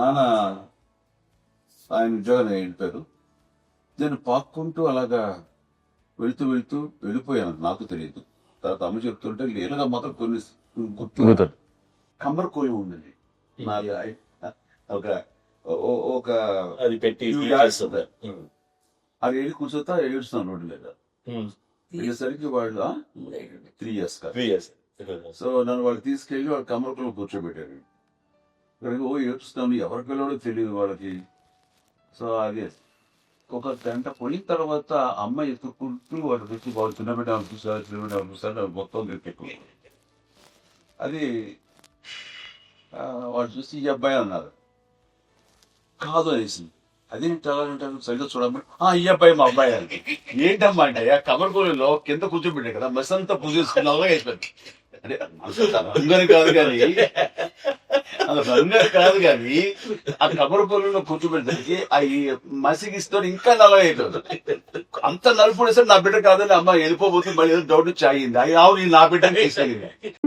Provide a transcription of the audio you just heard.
నాన్న ఆయన ఉద్యోగాన్ని వెళ్ళిపోయారు నేను పాక్కుంటూ అలాగా వెళ్తూ వెళ్తూ వెళ్ళిపోయాను. నాకు తెలియదు. తర్వాత అమ్మ చెప్తుంటే లేనుగా మాత్రం కొన్ని గుర్తు కమ్మర్ కోయం ఉందండి. ఒక ఒక అది పెట్టి అది వెళ్ళి కూర్చోతా ఏడుస్తున్నాను రోడ్డు మీద. వెళ్ళేసరికి వాళ్ళు three years three years so నన్ను వాళ్ళు తీసుకెళ్ళి వాళ్ళ కమరకులో కూర్చోబెట్టారు. ఇక్కడికి ఓ ఏడుస్తాను ఎవరి వెళ్ళాడో తెలియదు వాళ్ళకి. సో అది ఒక గంట పోయిన తర్వాత అమ్మ ఎత్తుకుంటూ వాడు వచ్చి వాళ్ళు చిన్న బిడ్డ చూసారు? చిన్న బిడ్డ చూసారు? మొత్తం తిరిగి అది ఆ, వాడు చూసి ఈ అబ్బాయి అన్నారు. కాదు అనేసి. అదేంటి అలా సరిగ్గా చూడమని. ఆ ఈ అబ్బాయి మా అబ్బాయి అని. ఏంటమ్మా అంటే ఆ కమర్కూరులో కింద కూర్చోబెట్టాడు కదా. మసంతా అంతా పూజ చేసుకున్నా అయిపోయింది అంటే అంత కాదు కానీ అంత రంగని కాదు కానీ ఆ కబర్ పొలంలో కూర్చోబెట్టడానికి ఆ ఈ ఇంకా నల్లగా అంత నలుపు నా బిడ్డ కాదని అమ్మ వెళ్ళిపోబోతుంది మళ్ళీ ఏదో డౌట్ వచ్చి అయింది అది అవును ఇది నా బిడ్డకి ఇస్తాను